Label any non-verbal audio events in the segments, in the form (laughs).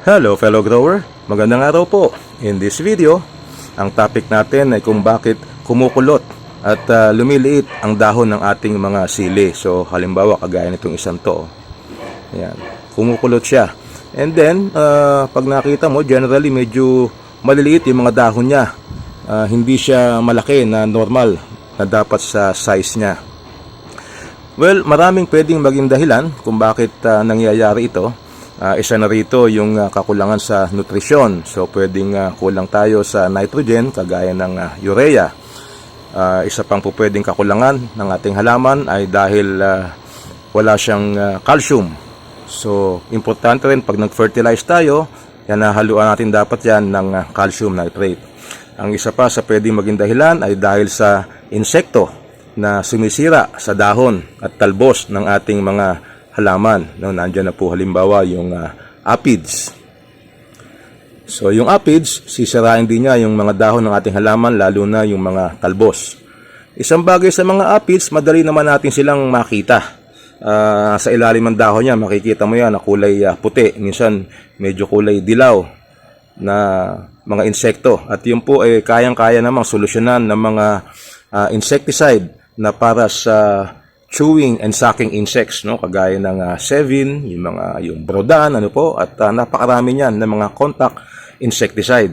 Hello fellow grower, magandang araw po. In this video, ang topic natin ay kung bakit kumukulot at ah, lumiliit ang dahon ng ating mga sili. So halimbawa kagaya nitong isang to. Ayan, kumukulot siya. And then, ah, pag nakita mo, generally medyo maliliit yung mga dahon niya. Ah, hindi siya malaki na normal na dapat sa size niya. Well, maraming pwedeng maging dahilan kung bakit ah, nangyayari ito. Ah, isa na rito yung ah, kakulangan sa nutrisyon. So, pwedeng ah, kulang tayo sa nitrogen, kagaya ng ah, urea. Ah, isa pang po pwedeng kakulangan ng ating halaman ay dahil ah, wala siyang ah, calcium. So, importante rin pag nag-fertilize tayo, yan haluan natin dapat yan ng ah, calcium nitrate. Ang isa pa sa pwedeng maging dahilan ay dahil sa insekto na sumisira sa dahon at talbos ng ating mga halaman. No, nandiyan na po halimbawa yung ah, aphids. So yung aphids, sisirain din niya yung mga dahon ng ating halaman lalo na yung mga talbos. Isang bagay sa mga aphids, madali naman natin silang makita. Ah, sa ilalim ng dahon niya, makikita mo yan na kulay ah, puti. Minsan medyo kulay dilaw na mga insekto. At yun po ay kayang-kaya namang solusyonan ng mga ah, insecticide na para sa chewing and sucking insects, no? Kagaya ng ah, sevin, yung mga yung brodan, ano po, at ah, napakarami niyan ng mga contact insecticide.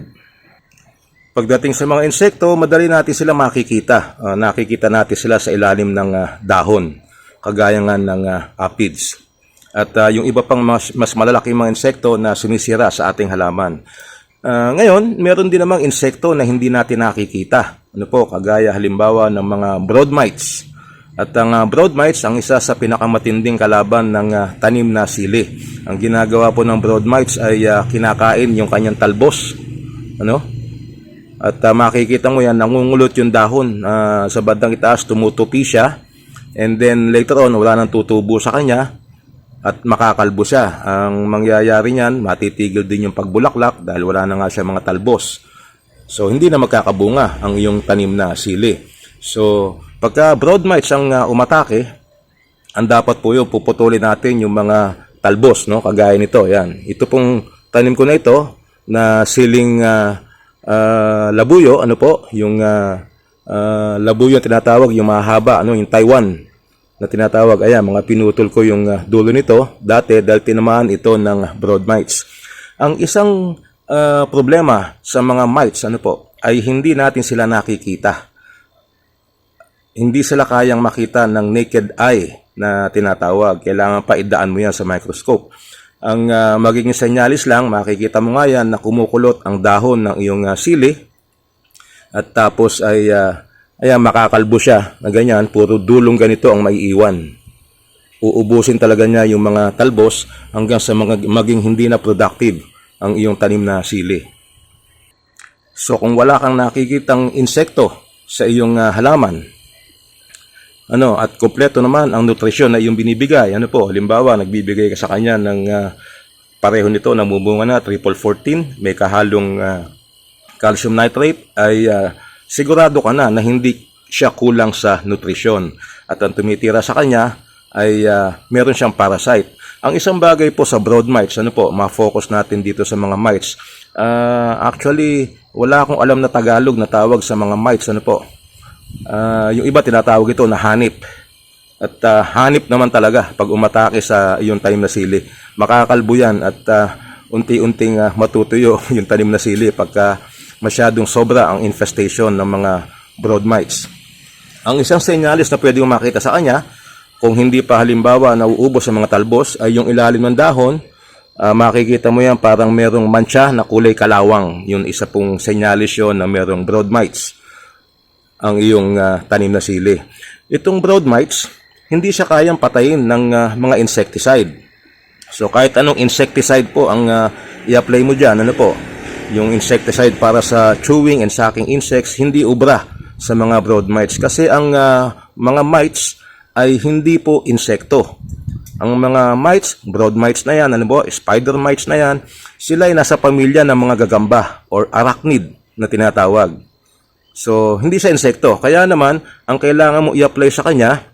Pagdating sa mga insekto, madali natin sila makikita. Ah, nakikita natin sila sa ilalim ng ah, dahon, kagaya ng ah, aphids. At ah, yung iba pang mas, mas malalaking mga insekto na sumisira sa ating halaman. Ah, ngayon, meron din namang insekto na hindi natin nakikita. Ano po, kagaya halimbawa ng mga broad mites. At ang ah, broad mites, ang isa sa pinakamatinding kalaban ng ah, tanim na sili. Ang ginagawa po ng broad mites ay ah, kinakain yung kanyang talbos. Ano? At ah, makikita mo yan, nangungulot yung dahon ah, sa bandang itaas, tumutupi siya. And then later on, wala nang tutubo sa kanya at makakalbo siya. Ang mangyayari niyan, matitigil din yung pagbulaklak dahil wala na nga siya mga talbos. So, hindi na magkakabunga ang iyong tanim na sili. So, pagka broad mites ang ah, umatake, ang dapat po yun, puputulin natin yung mga talbos, no? Kagaya nito, yan. Ito pong tanim ko na ito, na siling ah, ah, labuyo, ano po, yung ah, ah, labuyo tinatawag, yung mahaba, ano, yung Taiwan na tinatawag. Ayan, mga pinutol ko yung ah, dulo nito dati dahil tinamaan ito ng broad mites. Ang isang ah, problema sa mga mites, ano po, ay hindi natin sila nakikita. Hindi sila kayang makita ng naked eye na tinatawag. Kailangan pa idaan mo yan sa microscope. Ang ah, magiging senyalis lang, makikita mo nga yan na kumukulot ang dahon ng iyong ah, sili at tapos ay ah, ayan, makakalbo siya na ganyan, puro dulong ganito ang maiiwan. Uubusin talaga niya yung mga talbos hanggang sa mga, maging hindi na productive ang iyong tanim na sili. So kung wala kang nakikitang insekto sa iyong ah, halaman, ano, at kompleto naman ang nutrisyon na iyong binibigay. Ano po, halimbawa, nagbibigay ka sa kanya ng ah, pareho nito, namumunga na, triple 14, may kahalong ah, calcium nitrate, ay ah, sigurado ka na na hindi siya kulang sa nutrisyon. At ang tumitira sa kanya ay ah, meron siyang parasite. Ang isang bagay po sa broad mites, ano po, ma-focus natin dito sa mga mites. Ah, actually, wala akong alam na Tagalog na tawag sa mga mites, ano po. Ah, yung iba tinatawag ito na hanip. At ah, hanip naman talaga pag umatake sa iyong tanim na sili. Makakalbo yan at ah, unti-unting ah, matutuyo (laughs) yung tanim na sili pagka masyadong sobra ang infestation ng mga broad mites. Ang isang senyalis na pwede mong makita sa kanya, kung hindi pa halimbawa nauubos sa mga talbos, ay yung ilalim ng dahon, ah, makikita mo yan parang merong mancha na kulay kalawang. Yun isa pong senyalis yun na merong broad mites ang iyong ah, tanim na sili. Itong broad mites, hindi siya kayang patayin ng ah, mga insecticide. So kahit anong insecticide po ang ah, i-apply mo dyan, ano po, yung insecticide para sa chewing and sucking insects, hindi ubra sa mga broad mites. Kasi ang ah, mga mites ay hindi po insekto. Ang mga mites, broad mites na yan, ano po, spider mites na yan, sila ay nasa pamilya ng mga gagamba or arachnid na tinatawag. So, hindi siya insekto. Kaya naman, ang kailangan mo i-apply sa kanya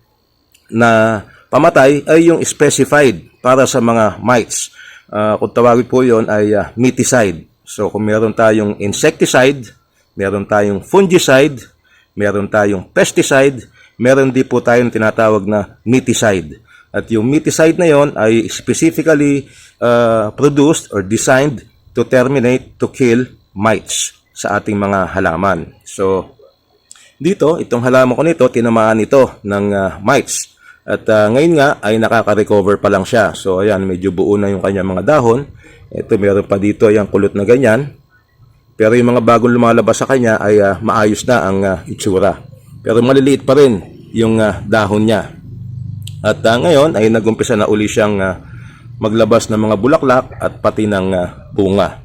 na pamatay ay yung specified para sa mga mites. Ah, kung tawagin po yon ay ah, miticide. So kung meron tayong insecticide, meron tayong fungicide, meron tayong pesticide, meron din po tayong tinatawag na miticide. At yung miticide na yon ay specifically ah, produced or designed to terminate, to kill mites sa ating mga halaman. So, dito, itong halaman ko nito, tinamaan ito ng ah, mites. At ah, ngayon nga ay nakaka-recover pa lang siya. So ayan, medyo buo na yung kanyang mga dahon. Ito meron pa dito yung kulot na ganyan. Pero yung mga bagong lumalabas sa kanya ay ah, maayos na ang ah, itsura. Pero maliliit pa rin yung ah, dahon niya. At ah, ngayon ay nagumpisa na uli siyang ah, maglabas ng mga bulaklak at pati ng ah, bunga.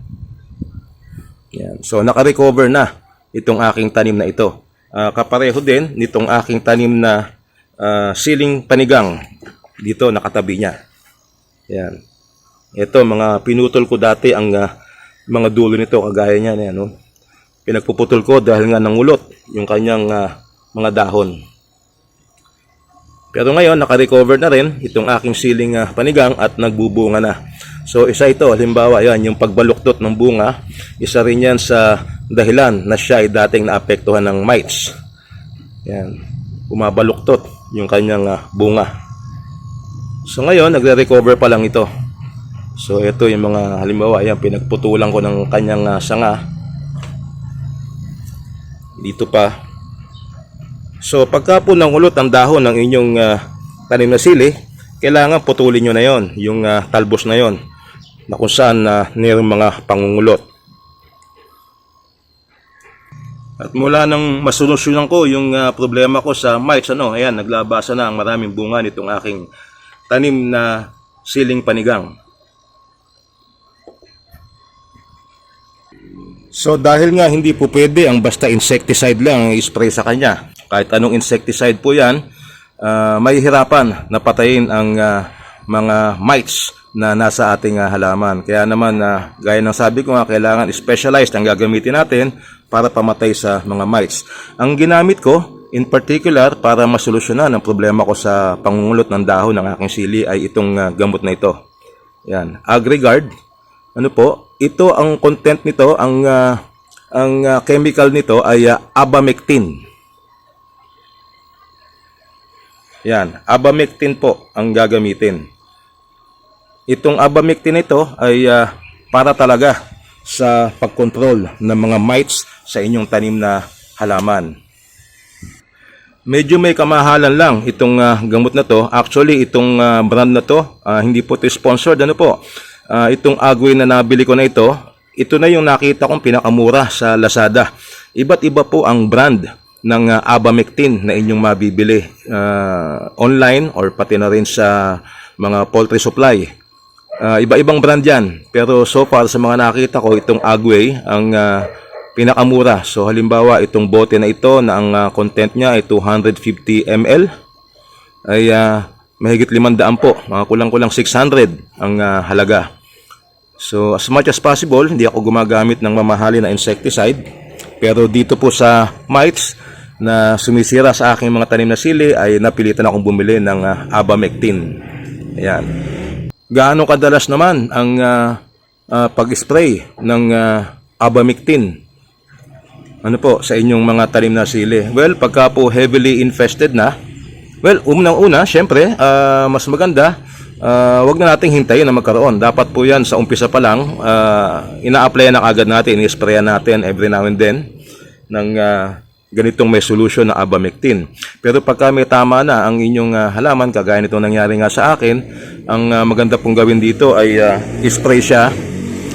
Yan. So naka-recover na itong aking tanim na ito. Ah, kapareho din nitong aking tanim na ah, siling panigang dito nakatabi niya. Yan. Ito mga pinutol ko dati ang ah, mga dulo nito kagaya niya yan, no? Pinagpuputol ko dahil nga nangulot yung kanyang ah, mga dahon. Pero ngayon, naka-recover na rin itong aking siling ah, panigang at nagbubunga na. So, isa ito, halimbawa, yan, yung pagbaluktot ng bunga, isa rin yan sa dahilan na siya ay dating naapektuhan ng mites. Yan, bumabaluktot yung kanyang ah, bunga. So, ngayon, nagre-recover pa lang ito. So, ito yung mga, halimbawa, yan, pinagputulan ko ng kanyang ah, sanga. Dito pa, So pagka po nangulot ang dahon ng inyong ah, tanim na sili, kailangan putulin nyo na yon, yung ah, talbos na yon, na kung saan na mayroong mga pangungulot. At mula nang masolusyonan ko yung ah, problema ko sa mites, ano, ayan, naglabasa na ang maraming bunga nitong aking tanim na siling panigang. So dahil nga hindi po pwede ang basta insecticide lang ang spray sa kanya. Kahit anong insecticide po yan, ah, may hirapan na patayin ang ah, mga mites na nasa ating ah, halaman. Kaya naman, ah, gaya ng sabi ko nga, kailangan specialized ang gagamitin natin para pamatay sa mga mites. Ang ginamit ko, in particular, para masolusyonan ang problema ko sa pangungulot ng dahon ng aking sili ay itong ah, gamot na ito. Yan, Agrigard. Ano po? Ito ang content nito, ang ah, ang ah, chemical nito ay ah, abamectin. Yan, abamectin po ang gagamitin. Itong abamectin ito ay ah, para talaga sa pagkontrol ng mga mites sa inyong tanim na halaman. Medyo may kamahalan lang itong ah, gamot na to. Actually, itong ah, brand na to, ah, hindi po ito sponsored. Ano po? Ah, itong Agway na nabili ko na ito, ito na yung nakita kong pinakamura sa Lazada. Iba't iba po ang brand ng ah, Abamectin na inyong mabibili ah, online or pati na rin sa mga poultry supply. Ah, iba-ibang brand yan. Pero so far sa mga nakita ko, itong Agway ang ah, pinakamura. So halimbawa, itong bote na ito na ang ah, content niya ay 250 ml ay ah, mahigit 500 po. Mga kulang-kulang 600 ang ah, halaga. So as much as possible, hindi ako gumagamit ng mamahali na insecticide. Pero dito po sa mites na sumisira sa aking mga tanim na sili ay napilitan akong bumili ng ah, abamectin. Ayan. Gaano kadalas naman ang ah, ah, pag-spray ng ah, abamectin? Ano po sa inyong mga tanim na sili? Well, pagka po heavily infested na, well, unang-una, syempre, ah, mas maganda, ah, wag na nating hintayin na magkaroon. Dapat po yan sa umpisa pa lang, ah, ina-apply na agad natin, i-sprayan natin every now and then ng ah, ganitong may solution na abamectin. Pero pagka may tama na ang inyong ah, halaman, kagaya nitong nangyari nga sa akin, ang ah, maganda pong gawin dito ay ah, i-spray siya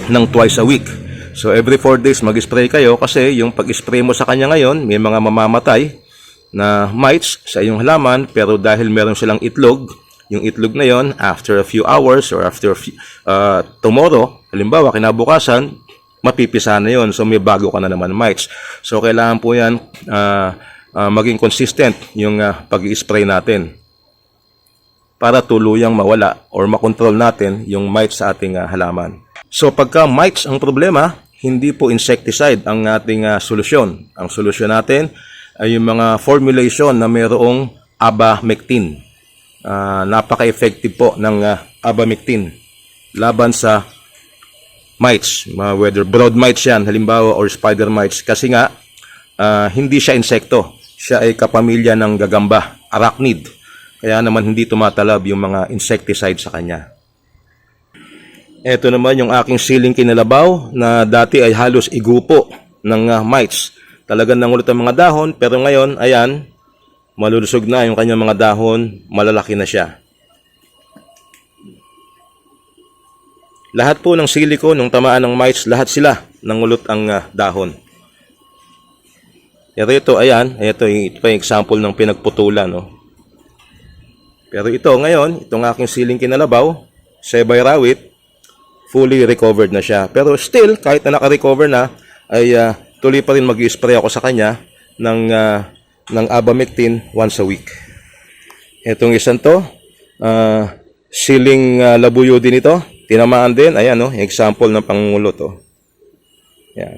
ng twice a week. So every 4 days mag-spray kayo kasi yung pag-spray mo sa kanya ngayon, may mga mamamatay na mites sa iyong halaman pero dahil meron silang itlog, yung itlog na yon after a few hours or after a few, uh, tomorrow, halimbawa kinabukasan, mapipisa na yon so may bago ka na naman mites. So kailangan po yan uh, uh, maging consistent yung uh, pag-spray natin para tuluyang mawala or makontrol natin yung mites sa ating uh, halaman. So pagka mites ang problema, hindi po insecticide ang ating uh, solusyon. Ang solusyon natin ay yung mga formulation na mayroong abamectin. Uh, napaka-effective po ng uh, abamectin. laban sa mites, mga whether broad mites yan, halimbawa, or spider mites. Kasi nga, ah, hindi siya insekto. Siya ay kapamilya ng gagamba, arachnid. Kaya naman hindi tumatalab yung mga insecticide sa kanya. Ito naman yung aking siling kinalabaw na dati ay halos igupo ng ah, mites. Talagang nangulot ang mga dahon pero ngayon, ayan, malulusog na yung kanyang mga dahon, malalaki na siya. Lahat po ng sili ko, nung tamaan ng mites, lahat sila nangulot ang ah, dahon. Pero ito, ayan, ito, ito pa yung example ng pinagputulan, no? Pero ito, ngayon, itong aking siling kinalabaw, Sebay Rawit, fully recovered na siya. Pero still, kahit na naka-recover na, ay ah, tuloy pa rin mag-spray ako sa kanya ng, ah, ng abamectin once a week. Itong isang to, ah, siling ah, labuyo din ito. Tinamaan din, ayan no, example ng pangungulo to. Yan.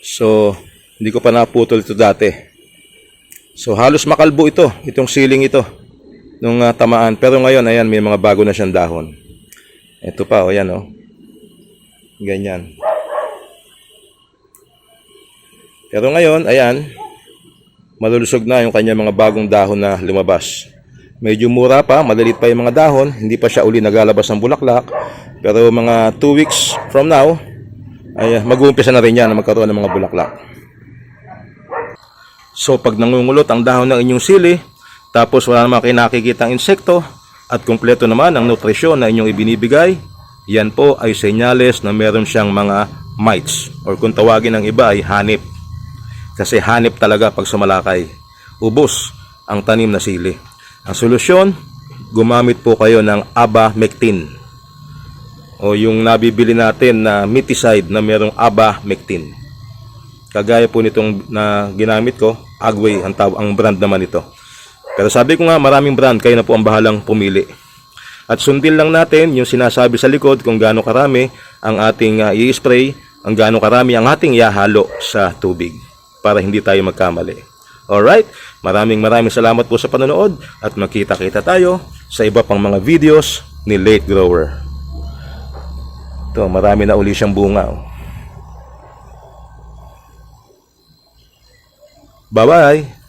So, hindi ko pa naputol ito dati. So, halos makalbo ito, itong siling ito, nung ah, tamaan. Pero ngayon, ayan, may mga bago na siyang dahon. Ito pa, o yan, o. Ganyan. Pero ngayon, ayan, malulusog na yung kanya mga bagong dahon na lumabas. Medyo mura pa, madalit pa yung mga dahon, hindi pa siya uli nagalabas ng bulaklak. Pero mga 2 weeks from now, ay ah, mag-uumpisa na rin yan na magkaroon ng mga bulaklak. So pag nangungulot ang dahon ng inyong sili, tapos wala namang kayo insekto, at kumpleto naman ang nutrisyon na inyong ibinibigay, yan po ay senyales na meron siyang mga mites or kung tawagin ng iba ay hanip. Kasi hanip talaga pag sumalakay. Ubos ang tanim na sili. Ang solusyon, gumamit po kayo ng abamectin o yung nabibili natin na miticide na merong abamectin. Kagaya po nitong na ginamit ko, Agway ang, taw- ang brand naman ito. Pero sabi ko nga, maraming brand, kayo na po ang bahalang pumili. At sundin lang natin yung sinasabi sa likod kung gaano karami ang ating uh, i-spray, ang gaano karami ang ating ihahalo sa tubig para hindi tayo magkamali. Alright, maraming maraming salamat po sa panonood at magkita-kita tayo sa iba pang mga videos ni Late Grower. Ito, marami na uli siyang bunga. oh. Bye-bye!